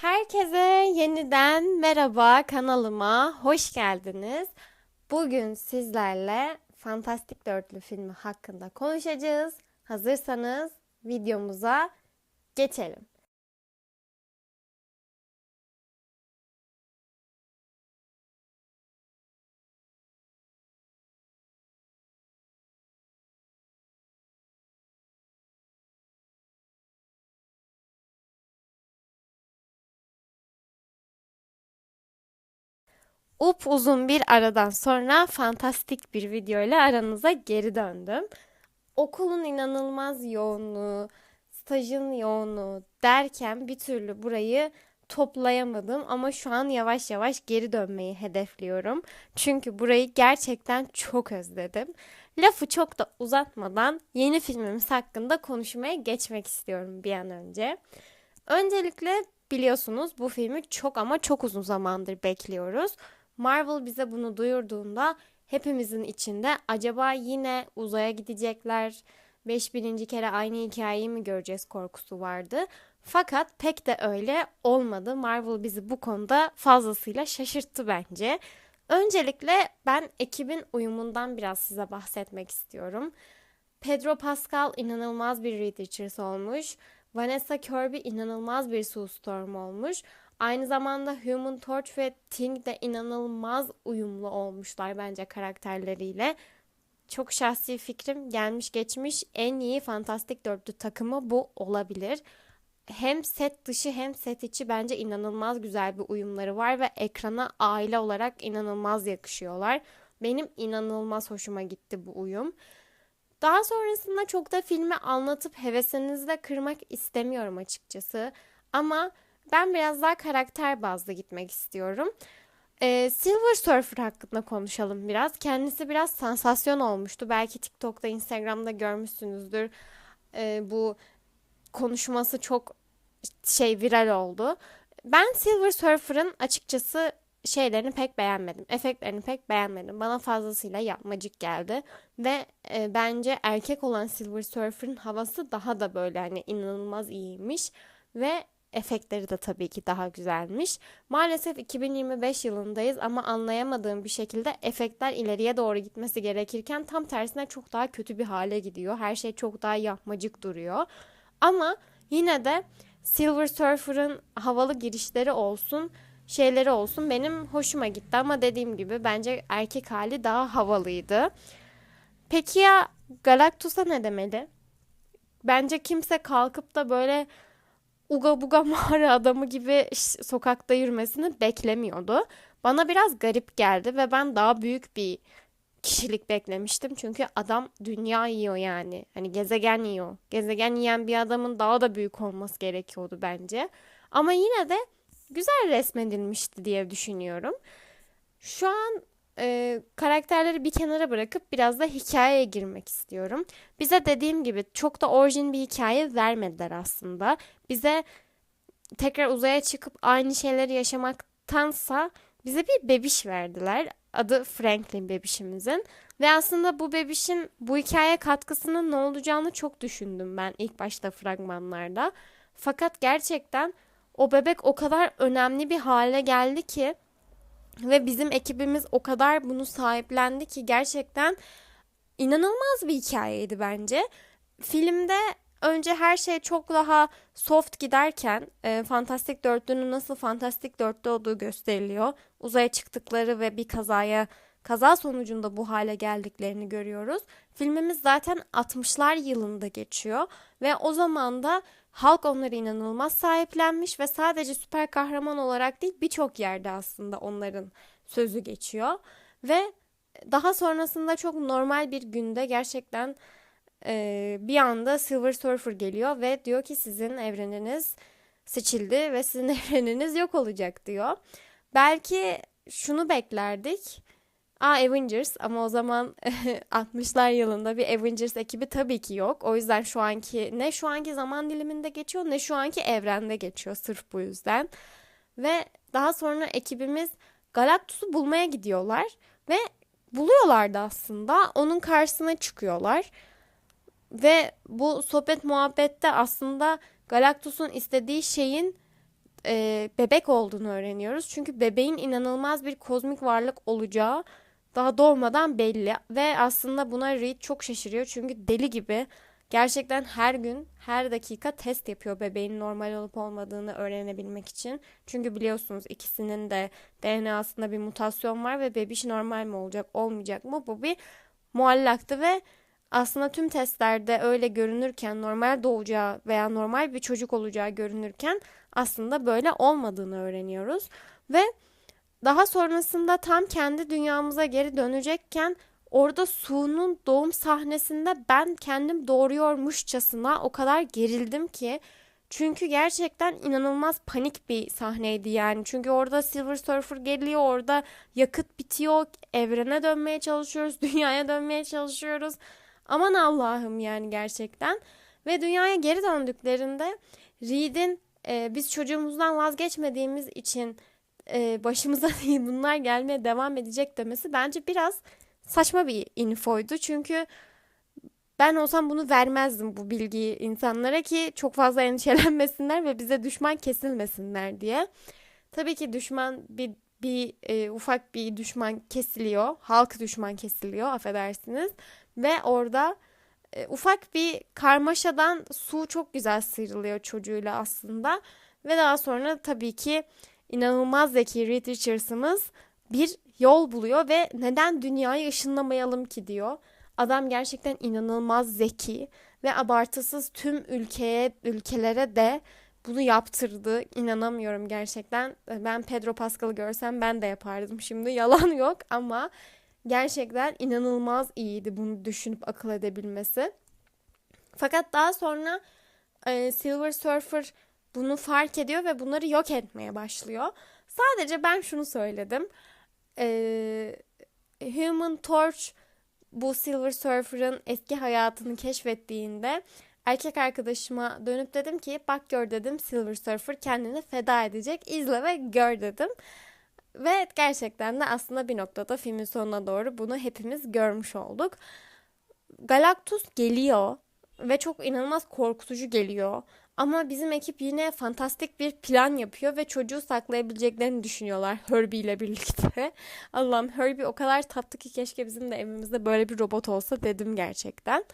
Herkese yeniden merhaba kanalıma hoş geldiniz. Bugün sizlerle Fantastik Dörtlü filmi hakkında konuşacağız. Hazırsanız videomuza geçelim. Upuzun bir aradan sonra fantastik bir video ile aranıza geri döndüm. Okulun inanılmaz yoğunluğu, stajın yoğunluğu derken bir türlü burayı toplayamadım ama şu an yavaş yavaş geri dönmeyi hedefliyorum. Çünkü burayı gerçekten çok özledim. Lafı çok da uzatmadan yeni filmimiz hakkında konuşmaya geçmek istiyorum bir an önce. Öncelikle biliyorsunuz bu filmi çok ama çok uzun zamandır bekliyoruz. Marvel bize bunu duyurduğunda hepimizin içinde acaba yine uzaya gidecekler, 5000. kere aynı hikayeyi mi göreceğiz korkusu vardı. Fakat pek de öyle olmadı. Marvel bizi bu konuda fazlasıyla şaşırttı bence. Öncelikle ben ekibin uyumundan biraz size bahsetmek istiyorum. Pedro Pascal inanılmaz bir Reed Richards olmuş. Vanessa Kirby inanılmaz bir Sue Storm olmuş. Aynı zamanda Human Torch ve Thing de inanılmaz uyumlu olmuşlar bence karakterleriyle. Çok şahsi fikrim gelmiş geçmiş en iyi Fantastik Dörtlü takımı bu olabilir. Hem set dışı hem set içi bence inanılmaz güzel bir uyumları var ve ekrana aile olarak inanılmaz yakışıyorlar. Benim inanılmaz hoşuma gitti bu uyum. Daha sonrasında çok da filmi anlatıp hevesinizi de kırmak istemiyorum açıkçası. Ama ben biraz daha karakter bazlı gitmek istiyorum. Ee, Silver Surfer hakkında konuşalım biraz. Kendisi biraz sansasyon olmuştu. Belki TikTok'ta, Instagram'da görmüşsünüzdür. Ee, bu konuşması çok şey viral oldu. Ben Silver Surfer'ın açıkçası şeylerini pek beğenmedim. Efektlerini pek beğenmedim. Bana fazlasıyla yapmacık geldi. Ve e, bence erkek olan Silver Surfer'ın havası daha da böyle hani inanılmaz iyiymiş. Ve efektleri de tabii ki daha güzelmiş. Maalesef 2025 yılındayız ama anlayamadığım bir şekilde efektler ileriye doğru gitmesi gerekirken tam tersine çok daha kötü bir hale gidiyor. Her şey çok daha yapmacık duruyor. Ama yine de Silver Surfer'ın havalı girişleri olsun, şeyleri olsun benim hoşuma gitti ama dediğim gibi bence erkek hali daha havalıydı. Peki ya Galactus'a ne demeli? Bence kimse kalkıp da böyle uga buga mağara adamı gibi sokakta yürümesini beklemiyordu. Bana biraz garip geldi ve ben daha büyük bir kişilik beklemiştim. Çünkü adam dünya yiyor yani. Hani gezegen yiyor. Gezegen yiyen bir adamın daha da büyük olması gerekiyordu bence. Ama yine de güzel resmedilmişti diye düşünüyorum. Şu an e, karakterleri bir kenara bırakıp biraz da hikayeye girmek istiyorum. Bize dediğim gibi çok da orijin bir hikaye vermediler aslında. Bize tekrar uzaya çıkıp aynı şeyleri yaşamaktansa bize bir bebiş verdiler. Adı Franklin bebişimizin. Ve aslında bu bebişin bu hikaye katkısının ne olacağını çok düşündüm ben ilk başta fragmanlarda. Fakat gerçekten o bebek o kadar önemli bir hale geldi ki ve bizim ekibimiz o kadar bunu sahiplendi ki gerçekten inanılmaz bir hikayeydi bence. Filmde önce her şey çok daha soft giderken e, Fantastik Dörtlü'nün nasıl Fantastik Dörtlü olduğu gösteriliyor. Uzaya çıktıkları ve bir kazaya kaza sonucunda bu hale geldiklerini görüyoruz. Filmimiz zaten 60'lar yılında geçiyor ve o zaman da halk onları inanılmaz sahiplenmiş ve sadece süper kahraman olarak değil birçok yerde aslında onların sözü geçiyor ve daha sonrasında çok normal bir günde gerçekten e, bir anda Silver Surfer geliyor ve diyor ki sizin evreniniz seçildi ve sizin evreniniz yok olacak diyor. Belki şunu beklerdik Aa Avengers ama o zaman 60'lar yılında bir Avengers ekibi tabii ki yok. O yüzden şu anki ne şu anki zaman diliminde geçiyor ne şu anki evrende geçiyor sırf bu yüzden. Ve daha sonra ekibimiz Galactus'u bulmaya gidiyorlar ve buluyorlardı aslında. Onun karşısına çıkıyorlar. Ve bu sohbet muhabbette aslında Galactus'un istediği şeyin e, bebek olduğunu öğreniyoruz. Çünkü bebeğin inanılmaz bir kozmik varlık olacağı daha doğmadan belli. Ve aslında buna Reed çok şaşırıyor. Çünkü deli gibi gerçekten her gün her dakika test yapıyor bebeğin normal olup olmadığını öğrenebilmek için. Çünkü biliyorsunuz ikisinin de DNA'sında bir mutasyon var ve bebiş normal mi olacak olmayacak mı? Bu bir muallaktı ve aslında tüm testlerde öyle görünürken normal doğacağı veya normal bir çocuk olacağı görünürken aslında böyle olmadığını öğreniyoruz. Ve daha sonrasında tam kendi dünyamıza geri dönecekken orada Su'nun doğum sahnesinde ben kendim doğuruyormuşçasına o kadar gerildim ki çünkü gerçekten inanılmaz panik bir sahneydi yani. Çünkü orada Silver Surfer geliyor, orada yakıt bitiyor, evrene dönmeye çalışıyoruz, dünyaya dönmeye çalışıyoruz. Aman Allah'ım yani gerçekten. Ve dünyaya geri döndüklerinde Reed'in e, biz çocuğumuzdan vazgeçmediğimiz için e, başımıza bunlar gelmeye devam edecek demesi bence biraz saçma bir infoydu. Çünkü ben olsam bunu vermezdim bu bilgiyi insanlara ki çok fazla endişelenmesinler ve bize düşman kesilmesinler diye. Tabii ki düşman bir bir e, ufak bir düşman kesiliyor. Halk düşman kesiliyor affedersiniz. Ve orada e, ufak bir karmaşadan su çok güzel sıyrılıyor çocuğuyla aslında. Ve daha sonra tabii ki inanılmaz zeki Reed Richards'ımız bir yol buluyor ve neden dünyayı ışınlamayalım ki diyor. Adam gerçekten inanılmaz zeki ve abartısız tüm ülkeye ülkelere de bunu yaptırdı. İnanamıyorum gerçekten. Ben Pedro Pascal'ı görsem ben de yapardım şimdi. Yalan yok ama gerçekten inanılmaz iyiydi bunu düşünüp akıl edebilmesi. Fakat daha sonra e, Silver Surfer bunu fark ediyor ve bunları yok etmeye başlıyor. Sadece ben şunu söyledim. E, Human Torch bu Silver Surfer'ın eski hayatını keşfettiğinde erkek arkadaşıma dönüp dedim ki bak gör dedim Silver Surfer kendini feda edecek izle ve gör dedim. Ve gerçekten de aslında bir noktada filmin sonuna doğru bunu hepimiz görmüş olduk. Galactus geliyor ve çok inanılmaz korkutucu geliyor. Ama bizim ekip yine fantastik bir plan yapıyor ve çocuğu saklayabileceklerini düşünüyorlar Herbie ile birlikte. Allah'ım Herbie o kadar tatlı ki keşke bizim de evimizde böyle bir robot olsa dedim gerçekten.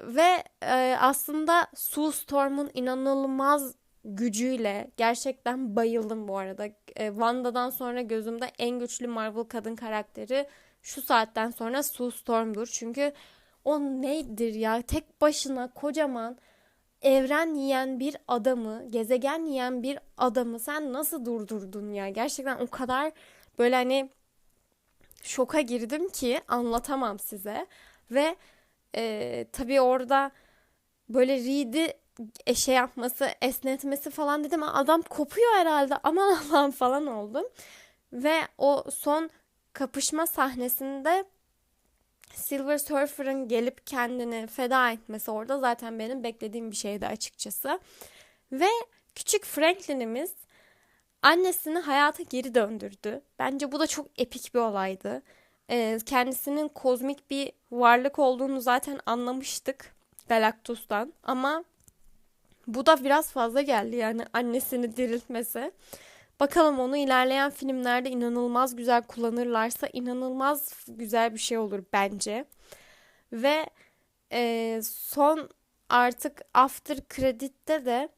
Ve e, aslında Sue Storm'un inanılmaz gücüyle gerçekten bayıldım bu arada. E, Wanda'dan sonra gözümde en güçlü Marvel kadın karakteri şu saatten sonra Sue Storm'dur. Çünkü o nedir ya? Tek başına kocaman evren yiyen bir adamı, gezegen yiyen bir adamı sen nasıl durdurdun ya? Gerçekten o kadar böyle hani şoka girdim ki anlatamam size. Ve e, tabii orada böyle Reed'i e, şey yapması, esnetmesi falan dedim. Adam kopuyor herhalde aman Allah'ım falan oldum. Ve o son kapışma sahnesinde Silver Surfer'ın gelip kendini feda etmesi orada zaten benim beklediğim bir şeydi açıkçası. Ve küçük Franklin'imiz annesini hayata geri döndürdü. Bence bu da çok epik bir olaydı. Ee, kendisinin kozmik bir varlık olduğunu zaten anlamıştık Galactus'tan ama bu da biraz fazla geldi yani annesini diriltmesi. Bakalım onu ilerleyen filmlerde inanılmaz güzel kullanırlarsa inanılmaz güzel bir şey olur bence. Ve e, son artık after credit'te de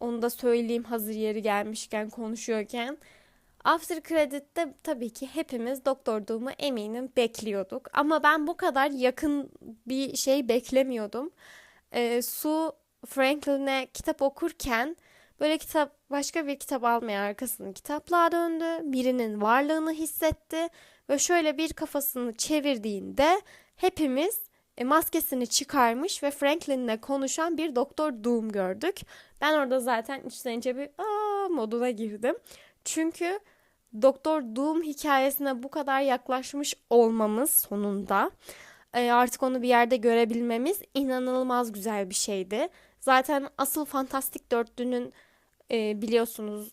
onu da söyleyeyim hazır yeri gelmişken konuşuyorken. After Credit'te tabii ki hepimiz Doktor Doom'u eminim bekliyorduk. Ama ben bu kadar yakın bir şey beklemiyordum. E, Su Franklin'e kitap okurken Böyle kitap başka bir kitap almaya arkasını kitaplığa döndü. Birinin varlığını hissetti ve şöyle bir kafasını çevirdiğinde hepimiz e, maskesini çıkarmış ve Franklin'le konuşan bir Doktor Doom gördük. Ben orada zaten içten içe bir aa moduna girdim. Çünkü Doktor Doom hikayesine bu kadar yaklaşmış olmamız sonunda e, artık onu bir yerde görebilmemiz inanılmaz güzel bir şeydi. Zaten asıl Fantastik Dörtlü'nün e, biliyorsunuz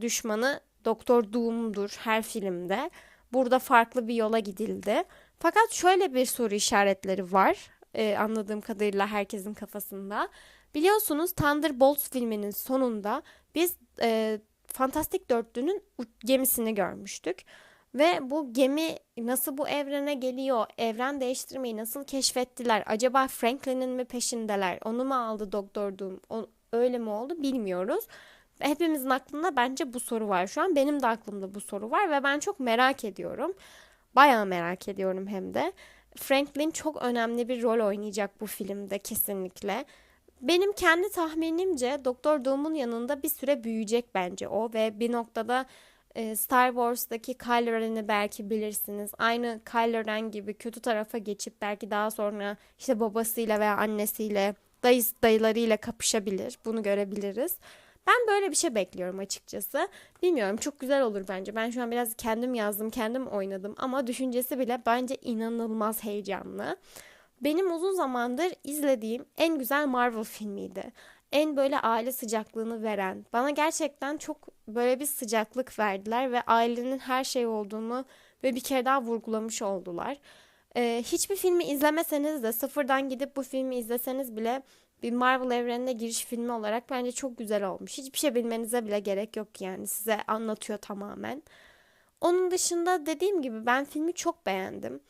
düşmanı Doktor Doom'dur her filmde. Burada farklı bir yola gidildi. Fakat şöyle bir soru işaretleri var. E, anladığım kadarıyla herkesin kafasında. Biliyorsunuz Thunderbolts filminin sonunda biz e, Fantastik Dörtlü'nün gemisini görmüştük. Ve bu gemi nasıl bu evrene geliyor? Evren değiştirmeyi nasıl keşfettiler? Acaba Franklin'in mi peşindeler? Onu mu aldı Doktor Doom? O, öyle mi oldu bilmiyoruz. Hepimizin aklında bence bu soru var şu an. Benim de aklımda bu soru var ve ben çok merak ediyorum. Bayağı merak ediyorum hem de. Franklin çok önemli bir rol oynayacak bu filmde kesinlikle. Benim kendi tahminimce Doktor Doom'un yanında bir süre büyüyecek bence o ve bir noktada e, Star Wars'taki Kylo Ren'i belki bilirsiniz. Aynı Kylo Ren gibi kötü tarafa geçip belki daha sonra işte babasıyla veya annesiyle, dayısı, dayılarıyla kapışabilir. Bunu görebiliriz. Ben böyle bir şey bekliyorum açıkçası. Bilmiyorum çok güzel olur bence. Ben şu an biraz kendim yazdım, kendim oynadım ama düşüncesi bile bence inanılmaz heyecanlı. Benim uzun zamandır izlediğim en güzel Marvel filmiydi. En böyle aile sıcaklığını veren, bana gerçekten çok böyle bir sıcaklık verdiler ve ailenin her şey olduğunu ve bir kere daha vurgulamış oldular. Ee, hiçbir filmi izlemeseniz de sıfırdan gidip bu filmi izleseniz bile bir Marvel evrenine giriş filmi olarak bence çok güzel olmuş. Hiçbir şey bilmenize bile gerek yok yani size anlatıyor tamamen. Onun dışında dediğim gibi ben filmi çok beğendim.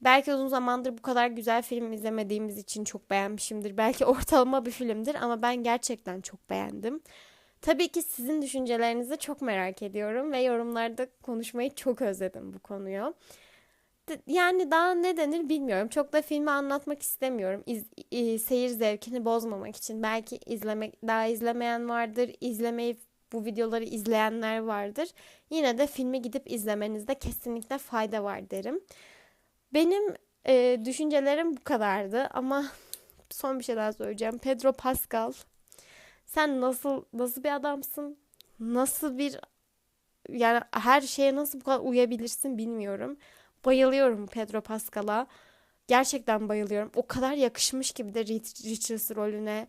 Belki uzun zamandır bu kadar güzel film izlemediğimiz için çok beğenmişimdir. Belki ortalama bir filmdir ama ben gerçekten çok beğendim. Tabii ki sizin düşüncelerinizi çok merak ediyorum ve yorumlarda konuşmayı çok özledim bu konuyu. Yani daha ne denir bilmiyorum. Çok da filmi anlatmak istemiyorum. İz, i- seyir zevkini bozmamak için. Belki izlemek daha izlemeyen vardır. İzlemeyi bu videoları izleyenler vardır. Yine de filmi gidip izlemenizde kesinlikle fayda var derim. Benim e, düşüncelerim bu kadardı ama son bir şey daha söyleyeceğim. Pedro Pascal, sen nasıl nasıl bir adamsın? Nasıl bir yani her şeye nasıl bu kadar uyabilirsin bilmiyorum. Bayılıyorum Pedro Pascal'a. Gerçekten bayılıyorum. O kadar yakışmış gibi de Richards rolüne.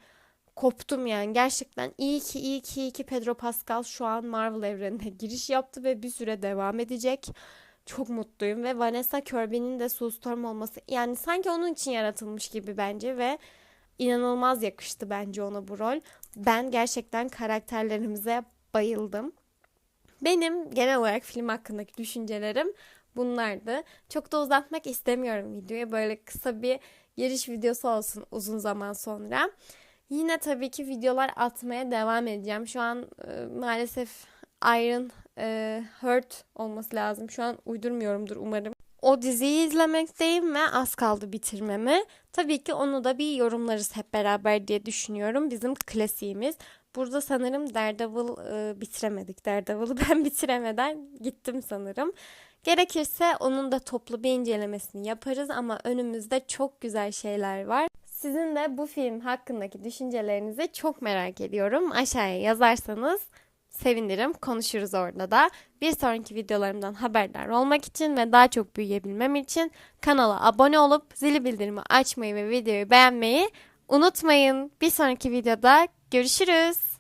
Koptum yani. Gerçekten iyi ki iyi ki iyi ki Pedro Pascal şu an Marvel evrenine giriş yaptı ve bir süre devam edecek. Çok mutluyum ve Vanessa Kirby'nin de Sue Storm olması yani sanki onun için yaratılmış gibi bence ve inanılmaz yakıştı bence ona bu rol. Ben gerçekten karakterlerimize bayıldım. Benim genel olarak film hakkındaki düşüncelerim bunlardı. Çok da uzatmak istemiyorum videoyu. Böyle kısa bir giriş videosu olsun uzun zaman sonra. Yine tabii ki videolar atmaya devam edeceğim. Şu an e, maalesef Iron e, Heart olması lazım. Şu an uydurmuyorumdur umarım. O diziyi izlemekteyim ve az kaldı bitirmeme. Tabii ki onu da bir yorumlarız hep beraber diye düşünüyorum. Bizim klasiğimiz. Burada sanırım Daredevil e, bitiremedik. Daredevil'ı ben bitiremeden gittim sanırım. Gerekirse onun da toplu bir incelemesini yaparız ama önümüzde çok güzel şeyler var. Sizin de bu film hakkındaki düşüncelerinizi çok merak ediyorum. Aşağıya yazarsanız sevinirim. Konuşuruz orada da. Bir sonraki videolarımdan haberdar olmak için ve daha çok büyüyebilmem için kanala abone olup zili bildirimi açmayı ve videoyu beğenmeyi unutmayın. Bir sonraki videoda görüşürüz.